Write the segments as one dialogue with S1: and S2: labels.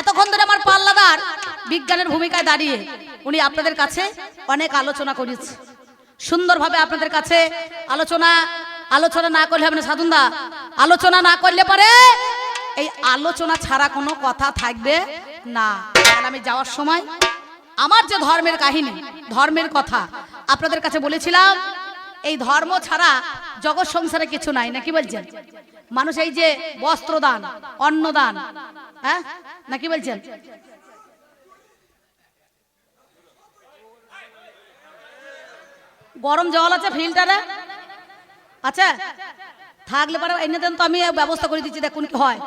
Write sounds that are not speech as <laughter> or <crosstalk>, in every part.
S1: এতক্ষণ ধরে আমার পাল্লাদার বিজ্ঞানের ভূমিকায় দাঁড়িয়ে উনি আপনাদের কাছে অনেক আলোচনা করেছে। সুন্দরভাবে আপনাদের কাছে আলোচনা আলোচনা না করলে হবে না সাধুন্দা আলোচনা না করলে পারে এই আলোচনা ছাড়া কোনো কথা থাকবে না। আমি যাওয়ার সময় আমার যে ধর্মের কাহিনী, ধর্মের কথা আপনাদের কাছে বলেছিলাম, এই ধর্ম ছাড়া জগৎ সংসারে কিছু নাই, নাকি বলছেন? মানুষ এই যে বস্ত্রদান, অন্নদান হ্যাঁ? নাকি বলছেন? গরম জল আছে ফিল্টারে? আচ্ছা থাকলে পরে এনে দেন তো আমি ব্যবস্থা করে দিচ্ছি, দেখুন কি হয়।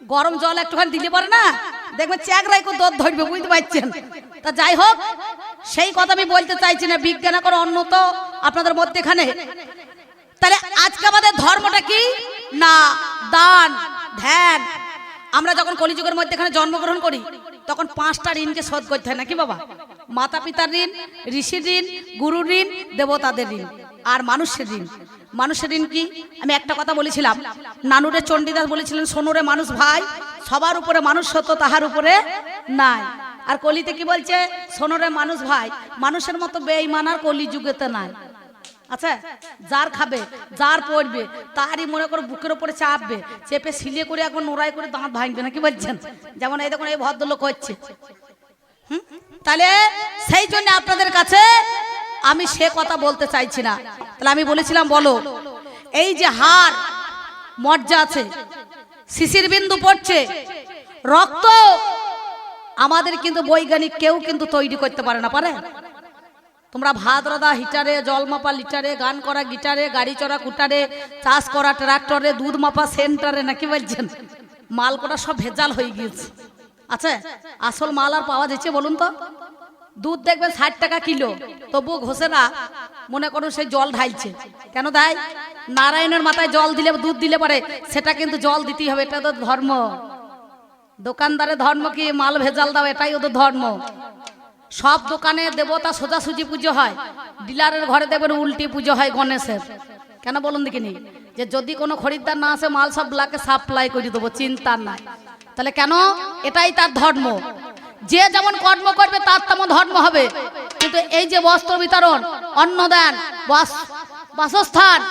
S1: গরম জল একটুখানি দিলে পারে না, দেখবেন চ্যাকরাই করে দর ধরবে, বুঝতে পারছেন? তা যাই হোক, সেই কথা আমি বলতে চাইছি না, বিজ্ঞান করে অন্য তো আপনাদের মধ্যেখানে। তাহলে আজকে আমাদের ধর্মটা কি? না, দান, ধ্যান। আমরা যখন কলিযুগের মধ্যে এখানে জন্মগ্রহণ করি, তখন পাঁচটা ঋণকে শোধ করতে হয়, নাকি বাবা? মাতা পিতার ঋণ, ঋষির ঋণ গুরু ঋণ, দেবতাদের ঋণ আর মানুষের ঋণ। মানুষের ঋণ কি? আমি একটা কথা বলেছিলাম। নানুরে চণ্ডীদাস বলেছিলেন, সোনুরে মানুষ ভাই, সবার উপরে মানুষ সত্য, তাহার উপরে নাই। আর কলিতে কি বলছে? সোনরে মানুষ ভাই, মানুষের মতো বেঈমান আর কলি যুগেতে নাই। আচ্ছা যার খাবে, যার পড়বে, তারই মনে করো বুকের উপরে চাপবে, চেপে সিলিয়ে করে একবার নোড়াই করে দাঁত ভাঙবে না কি বলছেন? যেমন এই দেখুন, এই ভদ্রলোক হচ্ছে? তাহলে সেই জন্য আপনাদের কাছে আমি সে কথা বলতে চাইছি না। তাহলে আমি বলেছিলাম, বলো, এই যে হার মজ্জা আছে, শিশির বিন্দু পড়ছে, রক্ত আমাদের কিন্তু বৈজ্ঞানিক কেউ কিন্তু তৈরি করতে পারে না, পারে? তোমরা ভাত, রাধা, হিটারে, জল মাপা, লিটারে, গান করা, গিটারে, গাড়ি চড়া, কুটারে, চাষ করা, ট্রাক্টরে, দুধ মাপা, সেন্টারে, নাকি বলছেন? মাল কটা সব ভেজাল হয়ে গিয়েছে। আচ্ছা আসল মাল আর পাওয়া যাচ্ছে বলুন তো? দুধ দেখবেন ষাট টাকা কিলো। তবু ঘষেরা মনে করুন সেই জল ঢালছে। কেন দেয়? নারায়ণের মাথায় জল দিলে, দুধ দিলে পারে সেটা কিন্তু জল দিতেই হবে, এটা তো ধর্ম। দোকানদারের ধর্ম কি? মাল ভেজাল দাও, এটাই ওদের ধর্ম। সব দোকানে দেবতা সোজাসুজি পুজো হয়। ডিলারের ঘরে দেখবেন উল্টি পুজো হয় গণেশের। কেন বলুন দেখিনি? যে যদি কোনো খরিদ্দার না আসে, মাল সব ব্লাকে সাপ্লাই করে দেবো চিন্তার নাই। তাহলে কেন? এটাই তার ধর্ম। যে যেমন কর্ম করবে, তার তেমন ধর্ম হবে। কিন্তু এই যে বস্ত্র বিতরণ, অন্নদান, বাস- বাসস্থান,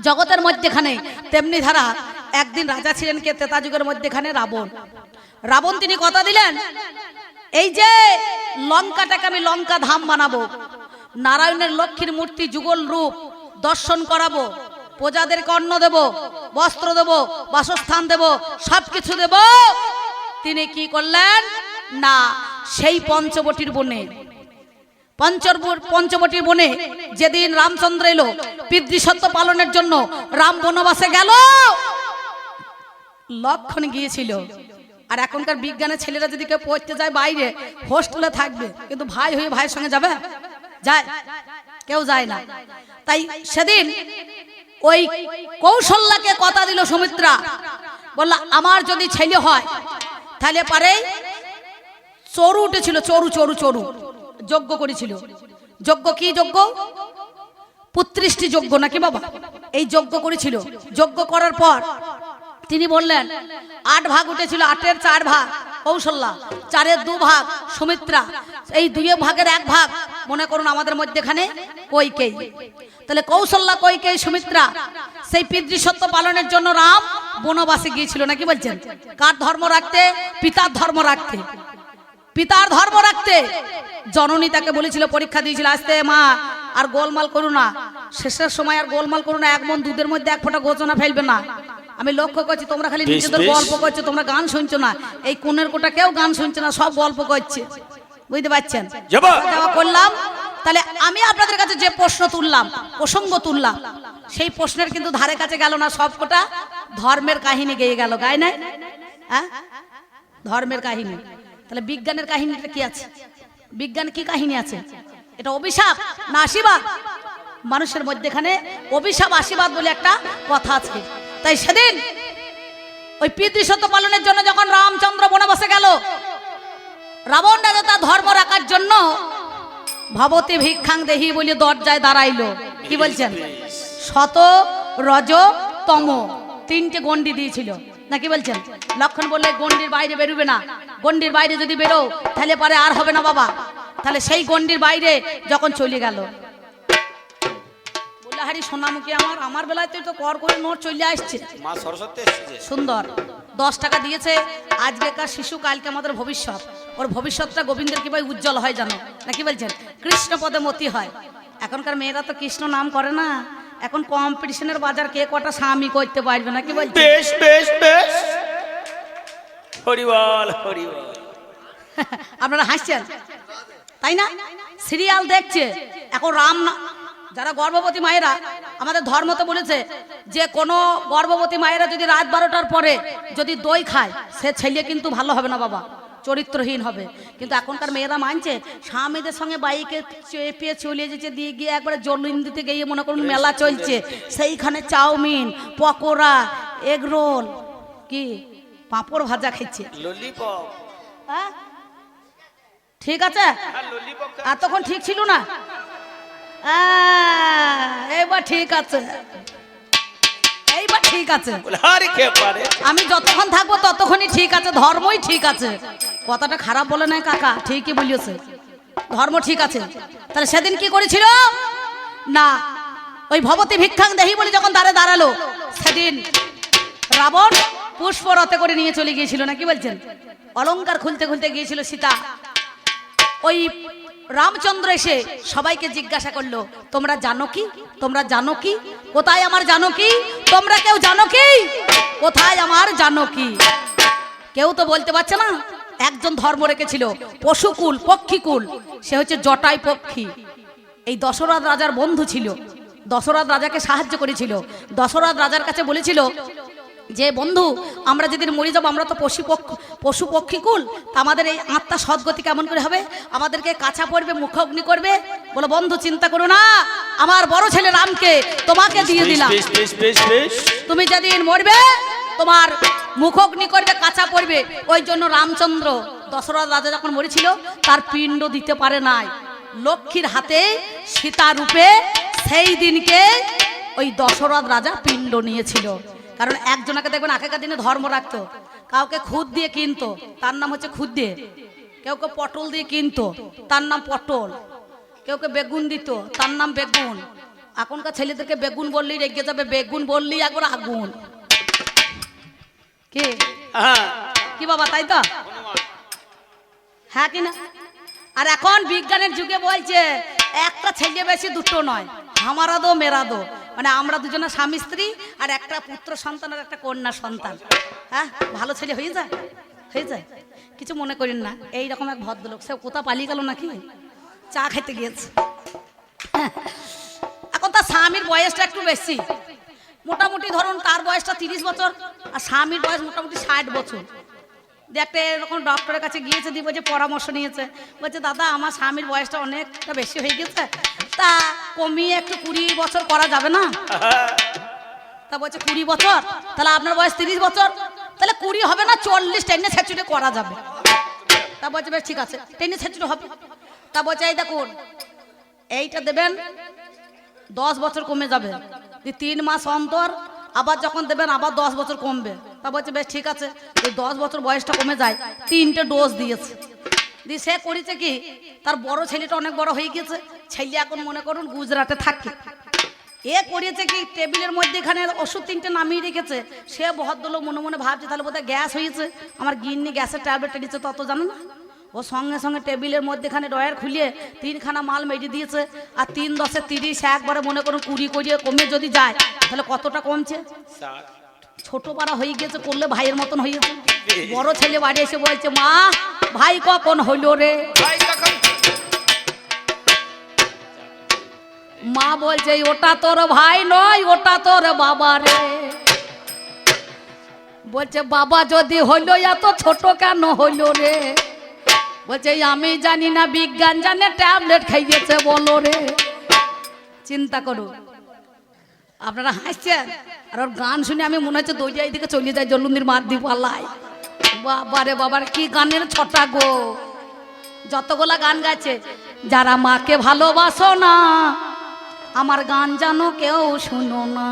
S1: জগতের মধ্যেখানে, তেমনি ধারা, একদিন রাজা ছিলেন কে তেতা যুগের মধ্যেখানে রাবণ। রাবণ তিনি কথা দিলেন? এই যে লঙ্কাটাকে আমি লঙ্কা ধাম বানাবো, নারায়ণের লক্ষ্মীর মূর্তি যুগল রূপ দর্শন করাবো, প্রজাদেরকে অন্ন দেব, বস্ত্র দেব, বাসস্থান দেব সব কিছু দেব। তিনি কি করলেন? না, সেই পঞ্চবটির বনে। পঞ্চবটির বনে যেদিন রামচন্দ্র এলো পিতৃসত্য পালনের জন্য রাম বনবাসে গেল। লক্ষণ গিয়েছিল। আর এখনকার বিজ্ঞানের ছেলেরা যদি কেউ পড়তে যায় বাইরে হোস্টেলে থাকবে, কিন্তু ভাই হয়ে ভাইয়ের সঙ্গে যাবে? যায়। কেউ যায় না। তাই সেদিন ওই কৌশল্যাকে কথা দিল সুমিত্রা। বললা, আমার যদি ছেলে হয়, তাহলে পারে চরু উঠেছিল, চরু চরু চরু। যজ্ঞ করেছিল। যজ্ঞ কি যজ্ঞ? পুত্রিষ্টি যজ্ঞ নাকি বাবা? এই যজ্ঞ করেছিল। যজ্ঞ করার পর তিনি বললেন, আট ভাগ উঠেছিল, আটের চার ভাগ। কৌশল্যা, চারের দু ভাগ, সুমিত্রা। এই দুই ভাগের এক ভাগ, মনে করুন আমাদের মধ্যেখানে কৈকেই তাহলে কৌশল্যা কৈকেই সুমিত্রা? সেই পিতৃসত্য পালনের জন্য রাম বনবাসে গিয়েছিল, নাকি বলছেন? কার ধর্ম রাখতে? পিতার ধর্ম রাখতে। পিতার ধর্ম রাখতে। জননী তাকে বলেছিল, পরীক্ষা দিয়েছিল, আসতে মা, আর গোলমাল করো না। শেষের সময় আর গোলমাল করো না, এক মন দুধের মধ্যে এক ফোঁটা গোচনা ফেলবে না। আমি লক্ষ্য করছি তোমরা খালি নিজেদের গল্প করছ তোমরা গান শুনছো না। এই কোনের কোটা কেউ গান শুনছে না সব গল্প করছে। বুঝতে পারছেন। করলাম তাহলে আমি আপনাদের কাছে যে প্রশ্ন তুললাম প্রসঙ্গ তুললাম সেই প্রশ্নের কিন্তু ধারে কাছে গেল না সব কোটা ধর্মের কাহিনী গেয়ে গেল গায় নাই? হ্যাঁ ধর্মের কাহিনী। তাহলে বিজ্ঞানের কাহিনীটা কি আছে? বিজ্ঞান কি কাহিনী আছে? এটা অভিশাপ না আশীর্বাদ? মানুষের মধ্যেখানে অভিশাপ আশীর্বাদ বলে একটা কথা আছে। তাই সেদিন ওই পিতৃসত্য পালনের জন্য যখন রামচন্দ্র বনবাসে গেল, রাবণ রাজা তার ধর্ম রাখার জন্য ভবতী ভিক্ষাং দেহি বলে দরজায় দাঁড়াইলো। কি বলছেন? শত রজ তম তিনটে গন্ডি দিয়েছিল। নাকি বলছেন? লক্ষণ বললে গন্ডির বাইরে বেরোবে না। গন্ডির বাইরে যদি বেরো তাহলে পরে আর হবে না বাবা। তাহলে সেই গন্ডির বাইরে যখন চলে গেল বললাহারি সোনামুখী আমার আমার বেলায় তো তো কর করে নোট চলে আসছে।
S2: মা সরস্বতী এসেছে
S1: সুন্দর। দশ টাকা দিয়েছে আজকেকার শিশু কালকে আমাদের ভবিষ্যৎ। ওর ভবিষ্যৎটা গোবিন্দের কীভাবে উজ্জ্বল হয় জানো। নাকি বলছেন? কৃষ্ণ পদে মতি হয়। এখনকার মেয়েরা তো কৃষ্ণ নাম করে না। এখন কম্পিটিশনের বাজার কে কটা স্বামী করতে পারবে না কি বলছে
S2: বেশ বেশ বেশ। হরিবল হরিবল।
S1: আপনারা হাসছেন? তাই না? সিরিয়াল দেখছে। এখন রাম না- যারা গর্ভবতী মায়েরা আমাদের ধর্ম তো বলেছে যে কোনো গর্ভবতী মায়েরা যদি রাত বারোটার পরে যদি দই খায় সে ছেলে কিন্তু ভালো হবে না বাবা চরিত্রহীন হবে। কিন্তু এখনকার মেয়েরা মানছে স্বামীদের সঙ্গে বাইকে চেপে চলে যেতে দিয়ে গিয়ে একবারে জলুন দিতে গিয়ে মনে করুন মেলা চলছে। সেইখানে চাউমিন পকোড়া এগ রোল কি? পাঁপড় ভাজা খেচ্ছে
S2: ললিপপ।
S1: হ্যাঁ? ঠিক আছে?
S2: হ্যাঁ
S1: এতক্ষণ ঠিক ছিল না? আহ, এইবার ঠিক আছে। এইবার ঠিক আছে। আমি যতক্ষণ থাকব ততক্ষণই ঠিক আছে ধর্মই ঠিক আছে। কথাটা খারাপ বলে নাই কাকা ঠিকই বলিয়েছে। ধর্ম ঠিক আছে। তাহলে সেদিন কি করেছিল? না ওই ভবতী ভিক্ষাং দেহি বলে যখন দাঁড়ে দাঁড়াল সেদিন রাবণ পুষ্প রথে করে নিয়ে চলে গিয়েছিল না কি বলছেন? অলংকার খুলতে খুলতে গিয়েছিল সীতা। ওই রামচন্দ্র এসে সবাইকে জিজ্ঞাসা করল, তোমরা জানো কি? তোমরা জানো কি? কোথায় আমার জানো কি? তোমরা কেউ জানো কি? কোথায় আমার জানো কি? কেউ তো বলতে পারছে না। একজন ধর্ম রেখেছিল, পশুকুল, পক্ষীকুল। সে হচ্ছে জটাই পক্ষী। এই দশরথ রাজার বন্ধু ছিল। দশরথ রাজাকে সাহায্য করেছিল। দশরথ রাজার কাছে বলেছিল যে বন্ধু আমরা যেদিন মরে যাব আমরা তো পশু পক্ষ পশু পক্ষীকুল তা আমাদের এই আত্মা সদ্গতি কেমন করে হবে? আমাদেরকে কাছা পড়বে মুখগ্নি করবে। বলো বন্ধু চিন্তা করো না। আমার বড় ছেলে রামকে তোমাকে দিয়ে দিলাম। তুমি যেদিন মরবে তোমার মুখগ্নি করবে কাঁচা পড়বে। ওই জন্য রামচন্দ্র দশরথ রাজা যখন মরেছিল তার পিণ্ড দিতে পারে নাই। লক্ষ্মীর হাতে সীতা রূপে সেই দিনকে ওই দশরথ রাজা পিণ্ড নিয়েছিল। কারণ একজনাকে দেখবেন আগেকার দিনে ধর্ম রাখতো। কাউকে খুদ দিয়ে কিনতো তার নাম হচ্ছে খুদ। দিয়ে কেউ কেউ পটল দিয়ে কিনতো তার নাম পটল। কেউ কেউ বেগুন দিত তার নাম বেগুন। এখনকার ছেলেদেরকে বেগুন বললেই রেগে যাবে বেগুন বললেই একবার আগুন। কি?
S2: হ্যাঁ।
S1: কি বাবা তাই তো? হ্যাঁ কি না? আর এখন বিজ্ঞানের যুগে বলছে একটা ছেলে বেশি দুটো নয় আমারা দো মেরা দো মানে আমরা দুজনে স্বামী স্ত্রী আর একটা পুত্র সন্তান আর একটা কন্যা সন্তান। হ্যাঁ? ভালো ছেলে হয়ে যায়? হয়ে যায়? কিছু মনে করেন না। এইরকম এক ভদ্রলোক সে কোথা পালিয়ে গেল নাকি? চা খেতে গিয়েছে। এখন তার স্বামীর বয়সটা একটু বেশি। মোটামুটি ধরুন তার বয়সটা তিরিশ বছর, আর স্বামীর বয়স মোটামুটি ষাট বছর। দিয়ে একটা এরকম ডক্টরের কাছে গিয়েছে দিয়ে বলছে পরামর্শ নিয়েছে। বলছে দাদা আমার স্বামীর বয়সটা অনেকটা বেশি হয়ে গেছে। তা কমিয়ে একটু কুড়ি বছর করা যাবে না? <laughs> তা বলছে কুড়ি বছর? তাহলে আপনার বয়স তিরিশ বছর? তাহলে কুড়ি হবে না চল্লিশ টেনে ছেচুটে করা যাবে। তা বলছে বেশ ঠিক আছে টেনে ছেচুটে হবে। তা বলছে এই দেখুন এইটা দেবেন দশ বছর কমে যাবে। তিন মাস অন্তর আবার যখন দেবেন আবার দশ বছর কমবে। তা বলছে, বেশ, ঠিক আছে। ওই দশ বছর বয়সটা কমে যায়, তিনটে ডোজ দিয়েছে। দিয়ে সে করেছে কি, তার বড় ছেলেটা অনেক বড় হয়ে গেছে ছেলে এখন মনে করুন গুজরাটে থাকে। এ করেছে কি, টেবিলের মধ্যে এখানে ওষুধ তিনটে নামিয়ে রেখেছে। সে ভদ্রলোক মনে মনে ভাবছে, তাহলে বোধহয় গ্যাস হয়েছে। আমার গিন্নি গ্যাসের ট্যাবলেটটা দিচ্ছে তত জানো না? ও সঙ্গে সঙ্গে টেবিলের মধ্যে এখানে ডয়ার খুলিয়ে তিনখানা মাল মেরে দিয়েছে। আর তিন দশে তিরিশ, একবারে মনে করুন কুড়ি করিয়ে কমে যদি যায়, তাহলে কতটা কমছে। ছোট পাড়া হয়ে গেছে করলে ভাইয়ের মতন হয়ে গেছে। বড় ছেলে বাড়ি এসে বলছে মা ভাই কখন হইল রে? মা বলছে ওটা তোর ভাই নয় ওটা তোর বাবা রে। বলছে বাবা যদি হইল এত ছোট কেন হইল রে? বলছে আমি জানি না বিজ্ঞান জানে ট্যাবলেট খাইয়েছে বলো রে। চিন্তা করো। আপনারা হাসছেন? আর ওর গান শুনে আমি মনে হচ্ছে দইটা দিকে চলে যাই জলুন্দির মার দিব আল্লাহ বাবারে বাবার কি গানের ছটা গো। যতগুলা গান গাইছে, যারা মাকে ভালোবাসো না, আমার গান জানো কেউ শুনো না।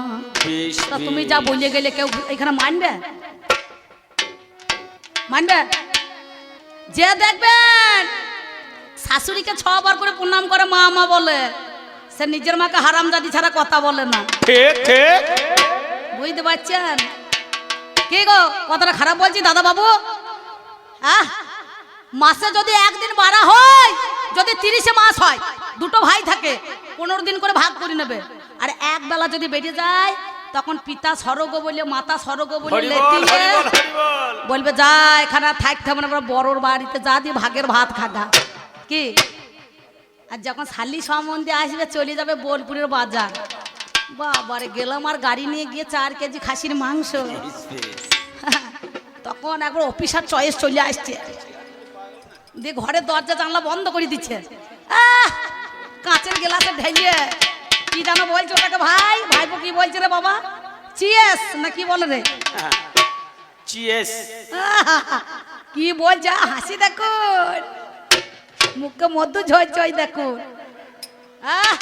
S1: তা তুমি যা বলে গেলে কেউ এখানে মানবে? মানবে? যে দেখবেন, শাশুড়িকে ছবার করে প্রণাম করে মা মা বলে। সে নিজের মাকে হারাম হারামজাদি ছাড়া কথা বলে না।
S2: ঠিক ঠিক
S1: বুঝতে পারছেন? কি গো? কথাটা খারাপ বলছি দাদা বাবু আহ! মাসে যদি একদিন বাড়া হয় যদি তিরিশে মাস হয় দুটো ভাই থাকে পনেরো দিন করে ভাগ করে নেবে। আর এক বেলা যদি বেরিয়ে যায় তখন পিতা স্বর্গ বলে মাতা স্বর্গ বলে বলবে যা এখানে থাকতে হবে না বড়োর বাড়িতে যা দিয়ে ভাগের ভাত খাগা। কি? আর যখন শালি সম্বন্ধে আসবে চলে যাবে বোলপুরের বাজার। বাবারে গেলাম আর গাড়ি নিয়ে গিয়ে চার কেজি খাসির মাংস। <laughs> তখন একবার অফিসার চয়েস চলে আসছে। দিয়ে ঘরের দরজা জানলা বন্ধ করে দিচ্ছে! কাঁচের গেলাসে ঢেলিয়ে। কি জানো বলছো ওটাকে? ভাই ভাইপো কি বলছে রে বাবা? চিয়েস না কি বলে রে।
S2: চিয়েস।
S1: কি বলছে? হাসি দেখুন। মুখে মধ্য ঝয় ঝয় দেখো। আহ!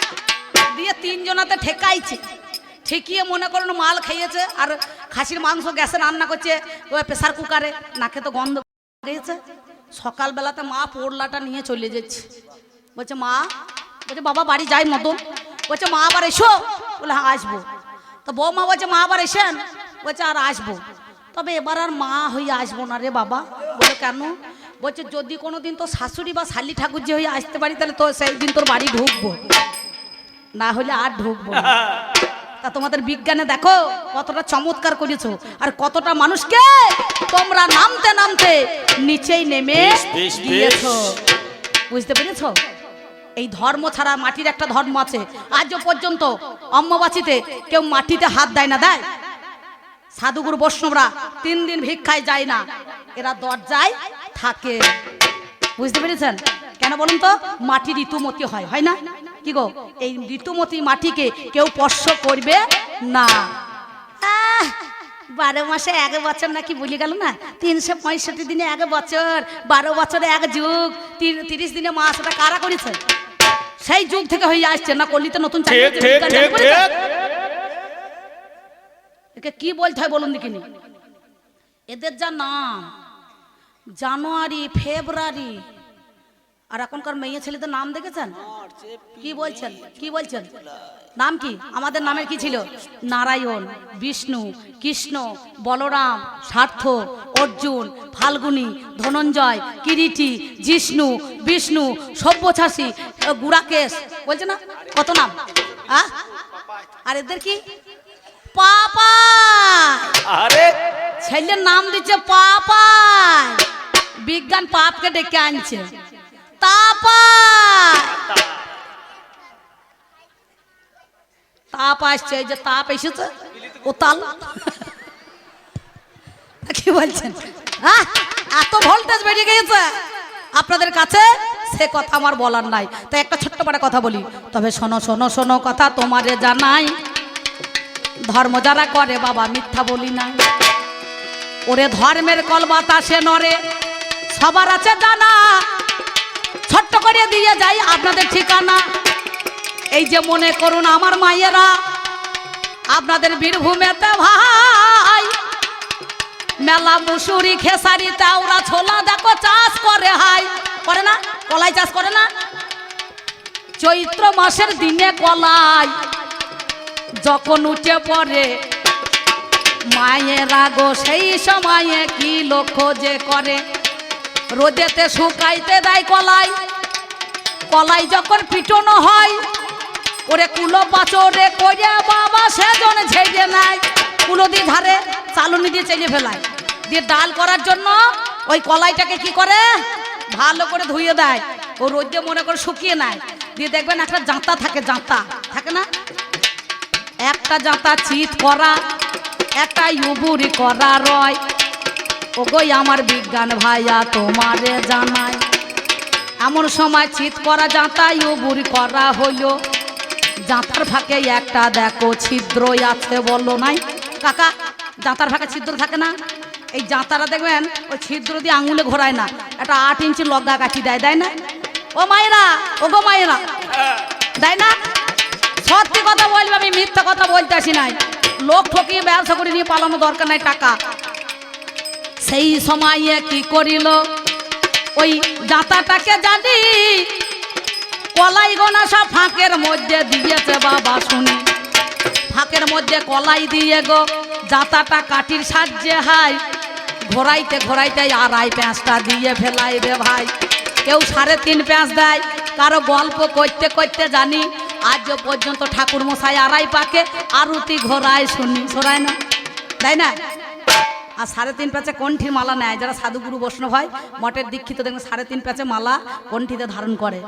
S1: দিয়ে তিনজনাতে ঠেকাইছে। ঠেকিয়ে মনে করুন মাল খাইয়েছে আর খাসির মাংস গ্যাসে রান্না করছে ওই প্রেসার কুকারে। নাকে তো গন্ধ গিয়েছে সকালবেলাতে মা পোড়লাটা নিয়ে চলে যাচ্ছে। বলছে, মা, বলছে, বাবা বাড়ি যাই মতন বলছে, মা আবার এসো। বলে হ্যাঁ আসব। তো বৌমা বলছে, মা আবার এসেন? বলছে, আর আসব। তবে এবার আর মা হয়ে আসব না রে বাবা। বলে, কেন? বলছে যদি কোনো দিন তো শাশুড়ি বা শালি ঠাকুর যে হয়ে আসতে পারি তাহলে তো সেই দিন তোর বাড়ি ঢুকবো। না হলে আর ঢুকবো তা তোমাদের বিজ্ঞানে দেখো কতটা চমৎকার করেছ আর কতটা মানুষকে তোমরা নামতে নামতে নিচেই নেমে। দিয়েছ বুঝতে পেরেছ? এই ধর্ম ছাড়া মাটির একটা ধর্ম আছে। আজও পর্যন্ত অম্মবাচিতে কেউ মাটিতে হাত দেয় না দেয়? সাধুগুরু বৈষ্ণবরা তিন দিন ভিক্ষায় যায় না। এরা দরজায় থাকে। বুঝতে পেরেছেন? কেন বলুন তো? মাটি ঋতুমতি হয় হয় না? কি গো? এই ঋতুমতি মাটিকে কেউ স্পর্শ করবে না। বারো মাসে এক বছর নাকি বলি গেল না? তিনশো পঁয়ষট্টি দিনে এক বছর বারো বছরে এক যুগ তিরিশ দিনে মাস ওটা কারা করেছে? সেই যুগ থেকে হয়ে আসছে না কলিতে নতুন চালু
S2: ঠিক
S1: হয়েছে,
S2: ঠিক
S1: বিজ্ঞান চালু
S2: ঠিক
S1: করেছে?
S2: ঠিক
S1: একে কি বলতে হয় বলুন দেখিনি? এদের যা নাম, জানুয়ারি, ফেব্রুয়ারি, আর এখনকার মেয়ে ছেলেদের নাম দেখেছেন? কি বলছেন? কি বলছেন? নাম কি? আমাদের নামের কি ছিল? নারায়ণ, বিষ্ণু, কৃষ্ণ, বলরাম স্বার্থ অর্জুন, ফাল্গুনি, ধনঞ্জয়, কিরিটি, জিষ্ণু, বিষ্ণু সব্যছাসী গুড়াকেশ বলছে না? কত নাম? আর এদের কি? পাপা
S2: আরে।
S1: ছেলের নাম দিচ্ছে পাপায় বিজ্ঞান পাপকে ডেকে আনছে। তাপায় তাপ আসছে এই যে তাপ এসেছে। ও তাল কি বলছেন? হ্যাঁ এত ভোল্টেজ বেরিয়ে গিয়েছে। আপনাদের কাছে সে কথা আমার বলার নাই। তাই একটা ছোট্ট পারে কথা বলি। তবে শোনো শোনো শোনো কথা তোমারে জানাই। ধর্ম যারা করে, বাবা মিথ্যা বলি না। ওরে ধর্মের কল বাতাসে নরে সবার আছে জানা। ছোট্ট করে দিয়ে যাই আপনাদের ঠিকানা। এই যে মনে করুন আমার মায়েরা, আপনাদের বীরভূমেতে ভাই। মেলা মুসুরি খেসারি তাওরা ছোলা দেখো চাষ করে, হাই। করে না? কলাই চাষ করে না? চৈত্র মাসের দিনে কলাই। যখন উঠে পড়ে, মায়ের আগো সেই সময়ে কি লক্ষ্য যে করে? রোদেতে শুকাইতে দেয় কলাই কলাই যখন পিটনো হয়, ওরে কুলো পাচরে করে বাবা সেজন ঝেড়ে নেয়। কুলো দিয়ে ধারে চালুনি দিয়ে চেলে ফেলায়। দিয়ে ডাল করার জন্য ওই কলাইটাকে কি করে? ভালো করে ধুয়ে দেয়। ও রোদে মনে করে শুকিয়ে নেয়। দিয়ে দেখবেন একটা জাঁতা থাকে জাঁতা। থাকে না? একটা জাঁতা চিত করা, একটা ইউবুরি করা রয়। ওগোই আমার বিজ্ঞান ভাইয়া, তোমারে জানায় এমন সময় চিত করা জাঁতা ইউবুরি করা হইল। জাঁতার ফাঁকে একটা দেখো ছিদ্রই আছে বলল নাই। কাকা, জাঁতার ফাঁকে ছিদ্র থাকে না? এই জাঁতারা দেখবেন, ওই ছিদ্র দিয়ে আঙুলে ঘোরায় না। একটা আট ইঞ্চি লগ্গা কাঠি দেয় দেয় না? ও মায়েরা ও গো মায়েরা, দেয় না? সত্যি কথা বলবে, আমি মিথ্যা কথা বলতে আসি নাই। লোক ঠকিয়ে ব্যবসা করে নিয়ে পালানো দরকার নাই টাকা। সেই সময়ে কি করিল? ওই জাতাটাকে জানি, কলাই গোনা সব ফাঁকের মধ্যে দিয়েছে বাবা শুনি। ফাঁকের মধ্যে কলাই দিয়ে গো, জাতাটা কাঠির সাহায্যে হাই ঘোরাইতে ঘোরাইতে আড়াই পেঁচটা দিয়ে ফেলাই রে ভাই। কেউ সাড়ে তিন পেঁচ দেয়, কারও গল্প করতে করতে জানি আজ পর্যন্ত ঠাকুর মশাই আড়াই পাকে আরতি ঘোরায় শুনি শোনায় না তাই না? আর সাড়ে তিন প্যাচে কণ্ঠির মালা নেয়, যারা সাধুগুরু বৈষ্ণব হয়, মঠের দীক্ষিত দেখবেন সাড়ে তিন প্যাচে মালা কণ্ঠিতে ধারণ করে।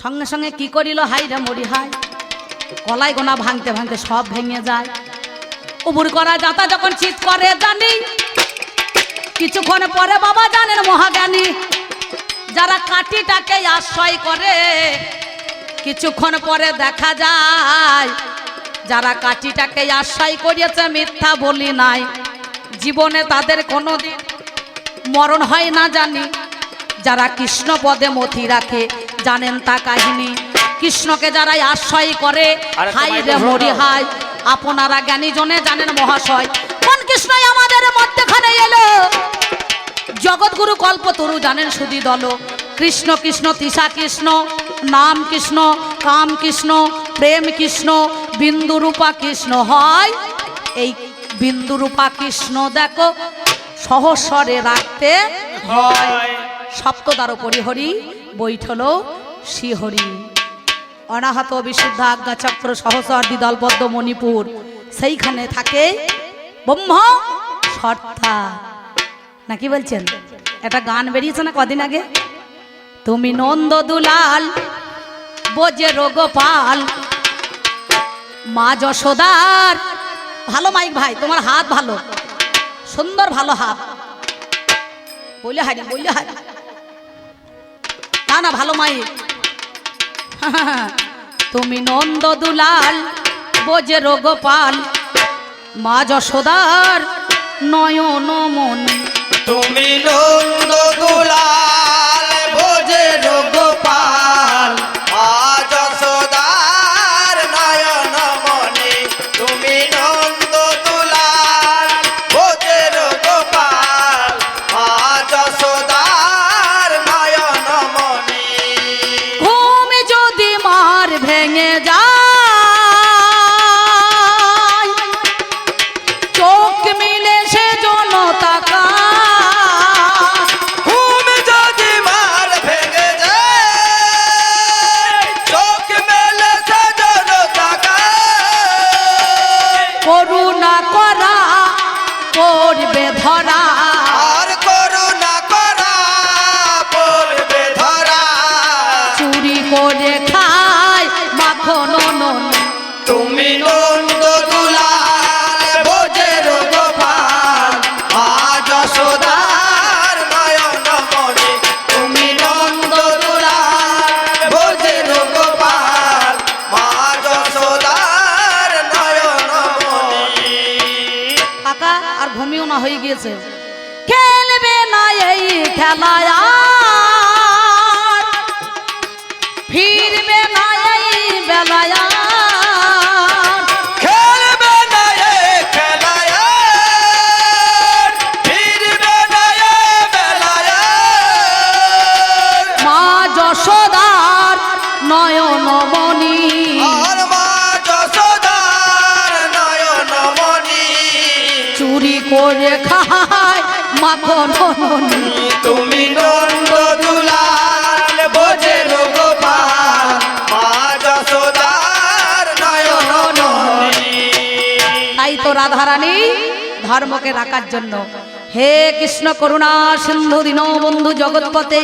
S1: সঙ্গে সঙ্গে কি করিল? হাই রে মরি হাই কলাই গোনা ভাঙতে ভাঙতে সব ভেঙে যায়। উবুর করা যাতা যখন চিৎ করে জানি, কিছুক্ষণ পরে বাবা জানেন মহাজ্ঞানী, যারা কাঠিটাকে আশ্রয় করে কিছুক্ষণ পরে দেখা যায় যারা কাঠিটাকে আশ্রয় করিয়েছে মিথ্যা বলি নাই। জীবনে তাদের কোনো দিন মরণ হয় না জানি। যারা কৃষ্ণ পদে মতি রাখে জানেন তা কাহিনী। কৃষ্ণকে যারা আশ্রয় করে হাই রে মরি হাই আপনারা জ্ঞানী জনে জানেন মহাশয়। কোন কৃষ্ণই আমাদের মধ্যখানে এলো? জগৎগুরু কল্পতরু জানেন সুদি দল কৃষ্ণ কৃষ্ণ তিসা কৃষ্ণ নাম কৃষ্ণ, কাম কৃষ্ণ, প্রেম কৃষ্ণ, বিন্দুরূপা কৃষ্ণ। হয় এই বিন্দুরূপা কৃষ্ণ দেখো, সহস্বরে রাখতে
S2: হয়।
S1: সপ্তদার পরিহরি বৈঠল শ্রীহরি। অনাহত বিশুদ্ধ আজ্ঞা চক্র সহসর দ্বিদলবদ্ধ মণিপুর। সেইখানে থাকে ব্রহ্ম সর্থা নাকি বলছেন? একটা গান বেরিয়েছে না কদিন আগে? তুমি নন্দ দুলাল বোঝে রোগপাল। মা যশোদার। ভালো মাইক ভাই, তোমার হাত ভালো। সুন্দর ভালো হাত। বললে হারি বললে হারি। না না, ভালো মাইক। <laughs> তুমি নন্দ দুলাল বোঝে রোগপাল। মা যশোদার, নয়ন মনি
S3: তুমি নন্দ দুলাল
S1: গিয়েছে খেলবে না এই খেলায় রাধারানী ধর্মকে রাখার জন্য। হে কৃষ্ণ করুণা সিন্ধু দীনবন্ধু জগৎপতে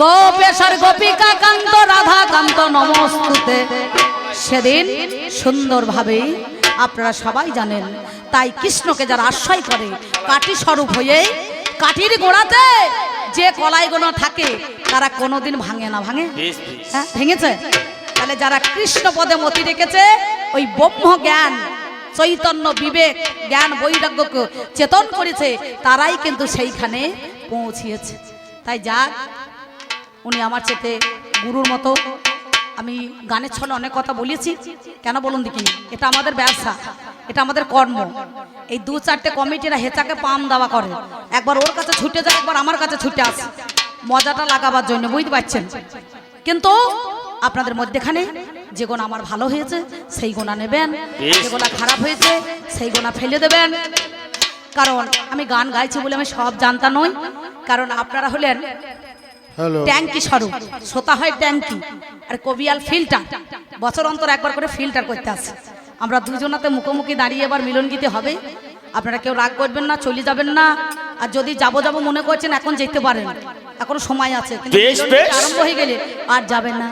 S1: গোপেশ্বর গোপিকা কান্ত রাধা কান্ত নমস্তুতে। সেদিন সুন্দরভাবে আপনারা সবাই জানেন তাই কৃষ্ণকে যারা আশ্রয় করে কাঠি স্বরূপ হয়ে কাঠির গোড়াতে যে কলাই গোনা থাকে তারা কোনোদিন ভাঙে না ভাঙে? হ্যাঁ ভেঙেছে? তাহলে যারা কৃষ্ণ পদে মতি রেখেছে ওই ব্রহ্ম জ্ঞান চৈতন্য বিবেক, জ্ঞান বৈরাগ্যকে চেতন করেছে, তারাই কিন্তু সেইখানে পৌঁছিয়েছে। তাই যাক, উনি আমার চেতে গুরুর মতো। আমি গানের ছলে অনেক কথা বলেছি। কেন বলুন দেখি, এটা আমাদের ব্যবসা, এটা আমাদের কর্ম। এই দু চারটে কমিটিরা হেঁচাকে পাম দাওয়া করে। একবার ওর কাছে ছুটে যায় একবার আমার কাছে ছুটে আসে। মজাটা লাগাবার জন্য, বুঝতে পারছেন? কিন্তু আপনাদের মধ্যেখানে যে গোনা আমার ভালো হয়েছে সেই গোনা নেবেন। যে গোনা খারাপ হয়েছে সেই গোনা ফেলে দেবেন। কারণ আমি গান গাইছি বলে আমি সব জানতা নই। কারণ আপনারা হলেন ট্যাঙ্কি স্বরূপ শ্রোতা হয় ট্যাঙ্কি। আর কবিয়াল ফিল্টার বছর অন্তর একবার করে ফিল্টার করতে আসে আমরা দুজনাতে মুখোমুখি দাঁড়িয়ে এবার মিলন গীতে হবে। আপনারা কেউ রাগ করবেন না চলে যাবেন না। আর যদি যাব যাব মনে করছেন এখন যেতে পারেন। এখনও সময় আছে। কিন্তু আরম্ভ হয়ে গেলে আর যাবেন না।